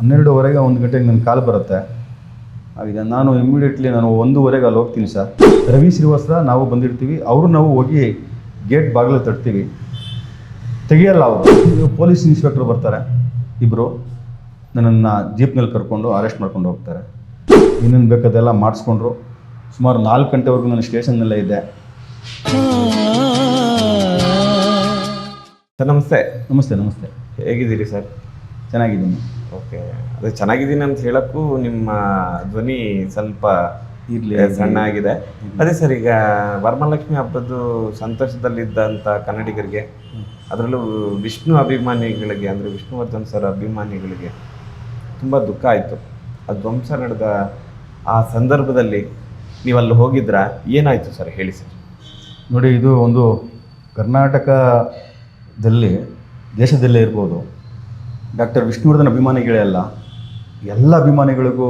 ಹನ್ನೆರಡುವರೆಗೆ ಒಂದು ಗಂಟೆಗೆ ನನ್ನ ಕಾಲ್ ಬರುತ್ತೆ. ಆಗಿದೆ ನಾನು ಇಮಿಡಿಯೇಟ್ಲಿ ನಾನು ಒಂದೂವರೆಗೆ ಅಲ್ಲಿ ಹೋಗ್ತೀನಿ ಸರ್. ರವಿ ಶ್ರೀವಾಸ್ತ್ರ ನಾವು ಬಂದಿರ್ತೀವಿ. ಅವರು ನಾವು ಹೋಗಿ ಗೇಟ್ ಬಾಗಿಲು ತಟ್ತೀವಿ. ತೆಗಿಯಲ್ಲ ಅವರು. ಪೊಲೀಸ್ ಇನ್ಸ್ಪೆಕ್ಟರ್ ಬರ್ತಾರೆ. ಇಬ್ಬರು ನನ್ನನ್ನು ಜೀಪ್ನಲ್ಲಿ ಕರ್ಕೊಂಡು ಅರೆಸ್ಟ್ ಮಾಡ್ಕೊಂಡು ಹೋಗ್ತಾರೆ. ಇನ್ನೇನು ಬೇಕಾದೆಲ್ಲ ಮಾಡಿಸ್ಕೊಂಡ್ರು. ಸುಮಾರು ನಾಲ್ಕು ಗಂಟೆವರೆಗೂ ನಾನು ಸ್ಟೇಷನ್ನಲ್ಲೇ ಇದ್ದೆ. ಸರ್ ನಮಸ್ತೆ. ನಮಸ್ತೆ ನಮಸ್ತೆ. ಹೇಗಿದ್ದೀರಿ ಸರ್? ಚೆನ್ನಾಗಿದ್ದೀನಿ. ಓಕೆ. ಅದೇ ಚೆನ್ನಾಗಿದ್ದೀನಿ ಅಂತ ಹೇಳಕ್ಕೂ ನಿಮ್ಮ ಧ್ವನಿ ಸ್ವಲ್ಪ ಇರ್ಲಿ, ಸಣ್ಣ ಆಗಿದೆ ಅದೇ ಸರ್ ಈಗ ವರಮಹಾಲಕ್ಷ್ಮಿ ಹಬ್ಬದ್ದು ಸಂತೋಷದಲ್ಲಿದ್ದಂಥ ಕನ್ನಡಿಗರಿಗೆ ಅದರಲ್ಲೂ ವಿಷ್ಣು ಅಭಿಮಾನಿಗಳಿಗೆ ಅಂದರೆ ವಿಷ್ಣುವರ್ಧನ್ ಸರ್ ಅಭಿಮಾನಿಗಳಿಗೆ ತುಂಬ ದುಃಖ ಆಯಿತು. ಆ ಧ್ವಂಸ ನಡೆದ ಆ ಸಂದರ್ಭದಲ್ಲಿ ನೀವು ಅಲ್ಲಿ ಹೋಗಿದ್ರಾ? ಏನಾಯಿತು ಸರ್ ಹೇಳಿ ಸರ್. ನೋಡಿ ಇದು ಒಂದು ಕರ್ನಾಟಕದಲ್ಲಿ ದೇಶದಲ್ಲೇ ಇರ್ಬೋದು. ಡಾಕ್ಟರ್ ವಿಷ್ಣುವರ್ಧನ್ ಅಭಿಮಾನಿಗಳೇ ಅಲ್ಲ, ಎಲ್ಲ ಅಭಿಮಾನಿಗಳಿಗೂ,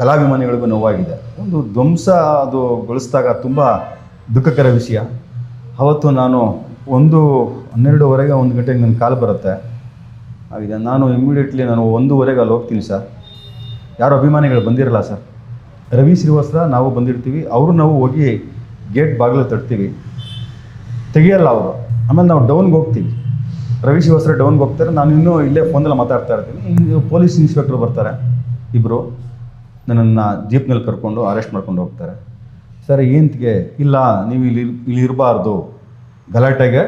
ಕಲಾಭಿಮಾನಿಗಳಿಗೂ ನೋವಾಗಿದೆ. ಒಂದು ಧ್ವಂಸ ಅದು ಗೊಳಿಸಿದಾಗ ತುಂಬ ದುಃಖಕರ ವಿಷಯ. ಅವತ್ತು ನಾನು ಒಂದು ಹನ್ನೆರಡುವರೆಗೆ ಒಂದು ಗಂಟೆಗೆ ನನ್ನ ಕಾಲು ಬರುತ್ತೆ. ಆಗಿದೆ ನಾನು ಇಮ್ಮಿಡಿಯೇಟ್ಲಿ ನಾನು ಒಂದೂವರೆಗೆ ಅಲ್ಲಿ ಹೋಗ್ತೀನಿ ಸರ್. ಯಾರು ಅಭಿಮಾನಿಗಳು ಬಂದಿರಲ್ಲ ಸರ್. ರವಿ ಶ್ರೀವಾಸ್ತ್ರ, ನಾವು ಬಂದಿರ್ತೀವಿ. ಅವರು ನಾವು ಹೋಗಿ ಗೇಟ್ ಬಾಗಿಲು ತಟ್ತೀವಿ. ತೆಗಿಯಲ್ಲ ಅವರು. ಆಮೇಲೆ ನಾವು ಡೌನ್ಗೆ ಹೋಗ್ತೀವಿ. ರವಿ ಶ್ರೀವಾಸ್ತ್ರ ಡೌನ್ಗೆ ಹೋಗ್ತಾರೆ. ನಾನು ಇನ್ನೂ ಇಲ್ಲೇ ಫೋನಲ್ಲಿ ಮಾತಾಡ್ತಾ ಇರ್ತೀನಿ. ಪೊಲೀಸ್ ಇನ್ಸ್ಪೆಕ್ಟರ್ ಬರ್ತಾರೆ. ಇಬ್ಬರು ನನ್ನನ್ನು ಜೀಪ್ನಲ್ಲಿ ಕರ್ಕೊಂಡು ಅರೆಸ್ಟ್ ಮಾಡ್ಕೊಂಡು ಹೋಗ್ತಾರೆ. ಸರ್, ಏಂತಿಗೆ? ಇಲ್ಲ, ನೀವು ಇಲ್ಲಿ ಇಲ್ಲಿ ಇರಬಾರ್ದು. ಗಲಾಟೆಗೆ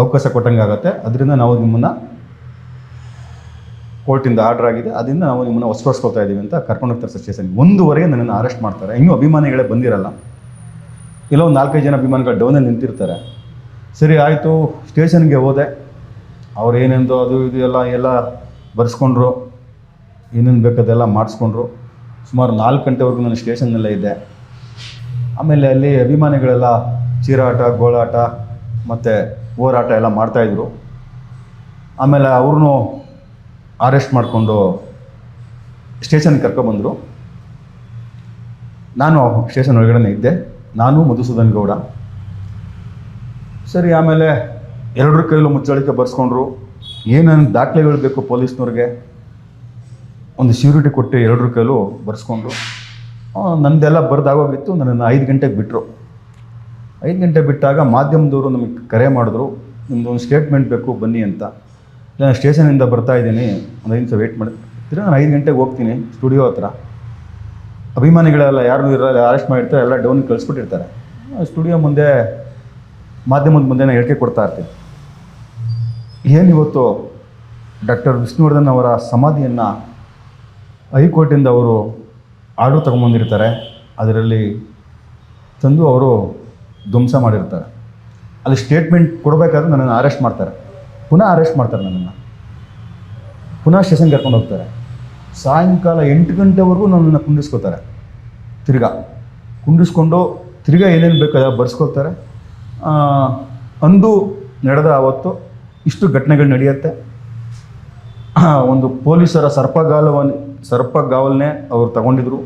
ಅವಕಾಶ ಕೊಟ್ಟಂಗೆ ಆಗುತ್ತೆ ಅದರಿಂದ ನಾವು ನಿಮ್ಮನ್ನು ಕೋರ್ಟಿಂದ ಆರ್ಡರ್ ಆಗಿದೆ. ಅದರಿಂದ ನಾವು ನಿಮ್ಮನ್ನು ಹೊಸಪಡಿಸ್ಕೊಳ್ತಾ ಇದ್ದೀವಿ ಅಂತ ಕರ್ಕೊಂಡು ಹೋಗ್ತಾರೆ ಸರ್ ಸ್ಟೇಷನ್ ಒಂದೂವರೆಗೆ ನನ್ನನ್ನು ಅರೆಸ್ಟ್ ಮಾಡ್ತಾರೆ. ಇನ್ನೂ ಅಭಿಮಾನಿಗಳೇ ಬಂದಿರಲ್ಲ. ಇಲ್ಲ ಒಂದು ನಾಲ್ಕೈದು ಜನ ಅಭಿಮಾನಿಗಳು ಡೌನಲ್ಲಿ ನಿಂತಿರ್ತಾರೆ. ಸರಿ, ಆಯಿತು. ಸ್ಟೇಷನ್ಗೆ ಹೋದೆ. ಅವ್ರು ಏನೆಂದು ಅದು ಇದು ಎಲ್ಲ ಎಲ್ಲ ಬರ್ಸ್ಕೊಂಡ್ರು, ಏನೇನು ಬೇಕದೆಲ್ಲ ಮಾಡಿಸ್ಕೊಂಡ್ರು. ಸುಮಾರು ನಾಲ್ಕು ಗಂಟೆವರೆಗೂ ನಾನು ಸ್ಟೇಷನ್ನೆಲ್ಲ ಇದ್ದೆ. ಆಮೇಲೆ ಅಲ್ಲಿ ಅಭಿಮಾನಿಗಳೆಲ್ಲ ಚೀರಾಟ, ಗೋಳಾಟ, ಮತ್ತು ಹೋರಾಟ ಎಲ್ಲ ಮಾಡ್ತಾಯಿದ್ರು ಆಮೇಲೆ ಅವ್ರನ್ನೂ ಅರೆಸ್ಟ್ ಮಾಡಿಕೊಂಡು ಸ್ಟೇಷನ್ಗೆ ಕರ್ಕೊಬಂದರು ನಾನು ಸ್ಟೇಷನ್ ಒಳಗಡೆ ಇದ್ದೆ. ನಾನು ಮಧುಸೂದನ್ ಗೌಡ. ಸರಿ, ಆಮೇಲೆ ಎರಡರ ಕೈಲೂ ಮುಚ್ಚಳಿಕೆ ಬರ್ಸ್ಕೊಂಡ್ರು. ಏನೇನು ದಾಖಲೆಗಳು ಬೇಕು ಪೊಲೀಸ್ನವ್ರಿಗೆ? ಒಂದು ಶ್ಯೂರಿಟಿ ಕೊಟ್ಟು ಎರಡರ ಕೈಲೂ ಬರ್ಸ್ಕೊಂಡ್ರು. ನಂದೆಲ್ಲ ಬರ್ದಾಗೋಗಿತ್ತು ನನ್ನನ್ನು ಐದು ಗಂಟೆಗೆ ಬಿಟ್ಟರು ಐದು ಗಂಟೆ ಬಿಟ್ಟಾಗ ಮಾಧ್ಯಮದವರು ನಮಗೆ ಕರೆ ಮಾಡಿದ್ರು. ನಿಮ್ಮದು ಒಂದು ಸ್ಟೇಟ್ಮೆಂಟ್ ಬೇಕು, ಬನ್ನಿ ಅಂತ. ನಾನು ಸ್ಟೇಷನಿಂದ ಬರ್ತಾ ಇದ್ದೀನಿ. ಒಂದು ಐದು ನಿಮಿಷ ವೆಯ್ಟ್ ಮಾಡಿ. ನಾನು ಐದು ಗಂಟೆಗೆ ಹೋಗ್ತೀನಿ ಸ್ಟುಡಿಯೋ ಹತ್ರ. ಅಭಿಮಾನಿಗಳೆಲ್ಲ ಯಾರು ಇರಲ್ಲ ಅರೆಸ್ಟ್ ಮಾಡಿರ್ತಾರೆ, ಎಲ್ಲ ಡೌನ್ ಕಳಿಸ್ಬಿಟ್ಟಿರ್ತಾರೆ. ಸ್ಟುಡಿಯೋ ಮುಂದೆ, ಮಾಧ್ಯಮದ ಮುಂದೆ ನಾನು ಹೇಳಿಕೆ ಕೊಡ್ತಾ ಇರ್ತೀನಿ. ಏನು ಇವತ್ತು ಡಾಕ್ಟರ್ ವಿಷ್ಣುವರ್ಧನ್ ಅವರ ಸಮಾಧಿಯನ್ನು ಹೈಕೋರ್ಟಿಂದ ಅವರು ಆರ್ಡರ್ ತೊಗೊಂಬಂದಿರ್ತಾರೆ. ಅದರಲ್ಲಿ ತಂದು ಅವರು ಧ್ವಂಸ ಮಾಡಿರ್ತಾರೆ. ಅಲ್ಲಿ ಸ್ಟೇಟ್ಮೆಂಟ್ ಕೊಡಬೇಕಾದ್ರೆ ನನ್ನನ್ನು ಅರೆಸ್ಟ್ ಮಾಡ್ತಾರೆ. ಪುನಃ ಅರೆಸ್ಟ್ ಮಾಡ್ತಾರೆ ನನ್ನನ್ನು. ಪುನಃ ಸ್ಟೇಷನ್ಗೆ ಕರ್ಕೊಂಡು ಹೋಗ್ತಾರೆ. ಸಾಯಂಕಾಲ ಎಂಟು ಗಂಟೆವರೆಗೂ ನನ್ನನ್ನು ಕುಂಡಿಸ್ಕೋತಾರೆ ತಿರ್ಗಾ ಕುಂಡಿಸ್ಕೊಂಡು ತಿರ್ಗಾ ಏನೇನು ಬೇಕಾದ ಬರ್ಸ್ಕೊಳ್ತಾರೆ. ಅಂದು ನಡೆದ ಅವತ್ತು ಇಷ್ಟು ಘಟನೆಗಳು ನಡೆಯುತ್ತೆ. ಒಂದು ಪೊಲೀಸರ ಸರ್ಪಗಾಲವನ್ನು ಸರ್ಪಗಾವಲ್ನೇ ಅವರು ತಗೊಂಡಿದ್ರು.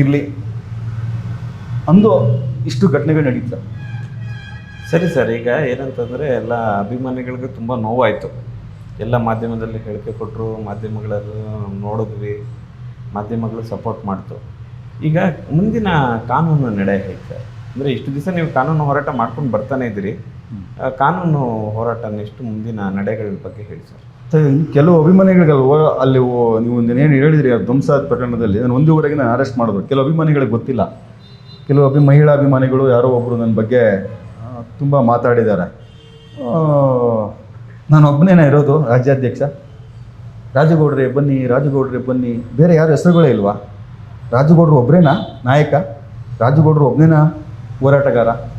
ಇರಲಿ. ಅಂದು ಇಷ್ಟು ಘಟನೆಗಳು ನಡೆಯುತ್ತೆ ಸರಿ. ಸರ್ ಈಗ ಏನಂತಂದರೆ ಎಲ್ಲ ಅಭಿಮಾನಿಗಳಿಗೆ ತುಂಬ ನೋವಾಯಿತು. ಎಲ್ಲ ಮಾಧ್ಯಮದಲ್ಲಿ ಹೇಳಿಕೆ ಕೊಟ್ಟರು ಮಾಧ್ಯಮಗಳು ನೋಡಿದ್ವಿ, ಮಾಧ್ಯಮಗಳು ಸಪೋರ್ಟ್ ಮಾಡ್ತು. ಈಗ ಮುಂದಿನ ಕಾನೂನು ನಡೆ ಹೇಗೆ ಸರ್? ಅಂದರೆ ಇಷ್ಟು ದಿವಸ ನೀವು ಕಾನೂನು ಹೋರಾಟ ಮಾಡ್ಕೊಂಡು ಬರ್ತಾನೆ ಇದ್ದೀರಿ. ಕಾನೂನು ಹೋರಾಟ ನೆಕ್ಸ್ಟ್ ಮುಂದಿನ ನಡೆಗಳ ಬಗ್ಗೆ ಹೇಳಿ ಸರ್. ಕೆಲವು ಅಭಿಮಾನಿಗಳಿಗೆ ಅಲ್ವ- ಅಲ್ಲಿ ನೀವು ಏನು ಹೇಳಿದ್ರಿ, ಆ ಧ್ವಂಸ ಪ್ರಕರಣದಲ್ಲಿ ನಾನು ಒಂದೂವರೆಗೆ ನಾನು ಅರೆಸ್ಟ್ ಮಾಡಿದ್ರು ಕೆಲವು ಅಭಿಮಾನಿಗಳಿಗೆ ಗೊತ್ತಿಲ್ಲ. ಕೆಲವು ಅಭಿ ಮಹಿಳಾ ಅಭಿಮಾನಿಗಳು ಯಾರೋ ಒಬ್ಬರು ನನ್ನ ಬಗ್ಗೆ ತುಂಬ ಮಾತಾಡಿದ್ದಾರೆ. ನಾನು ಒಬ್ಬನೇನ ಇರೋದು, ರಾಜ್ಯಾಧ್ಯಕ್ಷ. ರಾಜಗೌಡ್ರೆ ಬನ್ನಿ ರಾಜಗೌಡ್ರೆ ಬನ್ನಿ. ಬೇರೆ ಯಾರು ಹೆಸರುಗಳೇ ಇಲ್ವಾ? ರಾಜಗೌಡ್ರು ಒಬ್ಬರೇನಾ ನಾಯಕ? ರಾಜಗೌಡ್ರು ಒಬ್ಬನೇನಾ ಹೋರಾಟಗಾರ?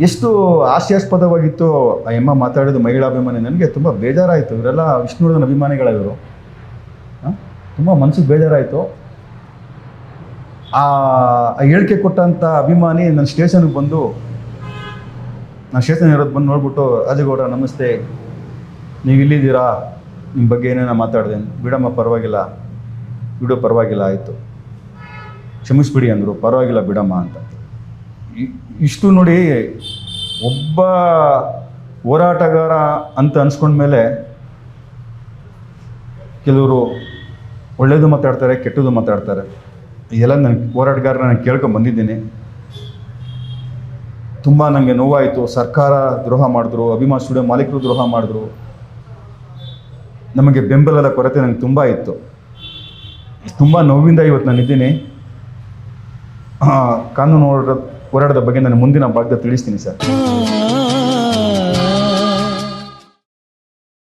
ಎಷ್ಟು ಹಾಸ್ಯಾಸ್ಪದವಾಗಿತ್ತು ಆ ಎಮ್ಮ ಮಾತಾಡೋದು ಮಹಿಳಾ ಅಭಿಮಾನಿ ನನಗೆ ತುಂಬ ಬೇಜಾರಾಯಿತು. ಇವರೆಲ್ಲ ವಿಷ್ಣುವರ್ಧನ್ ಅಭಿಮಾನಿಗಳ ಇವರು. ತುಂಬ ಮನಸ್ಸಿಗೆ ಬೇಜಾರಾಯಿತು. ಆ ಹೇಳಿಕೆ ಕೊಟ್ಟಂಥ ಅಭಿಮಾನಿ ನನ್ನ ಸ್ಟೇಷನ್ಗೆ ಬಂದು ನಾನು ಸ್ಟೇಷನ್ ಇರೋದು ಬಂದು ನೋಡ್ಬಿಟ್ಟು, ರಾಜಗೌಡ, ನಮಸ್ತೆ. ನೀವು ಇಲ್ಲಿದ್ದೀರಾ? ನಿಮ್ಮ ಬಗ್ಗೆ ಏನೇನೋ ಮಾತಾಡಿದೆ. ಬಿಡಮ್ಮ, ಪರವಾಗಿಲ್ಲ. ಬಿಡು, ಪರವಾಗಿಲ್ಲ. ಆಯಿತು. ಕ್ಷಮಿಸ್ಬಿಡಿ ಅಂದರು. ಪರವಾಗಿಲ್ಲ, ಬಿಡಮ್ಮ ಅಂತ. ಇಷ್ಟು ನೋಡಿ ಒಬ್ಬ ಹೋರಾಟಗಾರ ಅಂತ ಅನ್ಸ್ಕೊಂಡ್ಮೇಲೆ ಕೆಲವರು ಒಳ್ಳೇದು ಮಾತಾಡ್ತಾರೆ ಕೆಟ್ಟದ್ದು ಮಾತಾಡ್ತಾರೆ. ಇದೆಲ್ಲ ನನ್ನ ಹೋರಾಟಗಾರ ನಾನು ಕೇಳ್ಕೊಂಡು ಬಂದಿದ್ದೀನಿ. ತುಂಬ ನನಗೆ ನೋವಾಯಿತು. ಸರ್ಕಾರ ದ್ರೋಹ ಮಾಡಿದ್ರು ಅಭಿಮಾನ್ ಸ್ಟುಡಿಯೋ ಮಾಲೀಕರು ದ್ರೋಹ ಮಾಡಿದ್ರು. ನಮಗೆ ಬೆಂಬಲದ ಕೊರತೆ ನನಗೆ ತುಂಬ ಇತ್ತು. ತುಂಬ ನೋವಿಂದ ಇವತ್ತು ನಾನಿದ್ದೀನಿ. ಆ, ಕಾನೂನು ಹೋರಾಟ ಹೋರಾಟದ ಬಗ್ಗೆ ನಾನು ಮುಂದಿನ ಭಾಗದಲ್ಲಿ ತಿಳಿಸ್ತೀನಿ ಸರ್.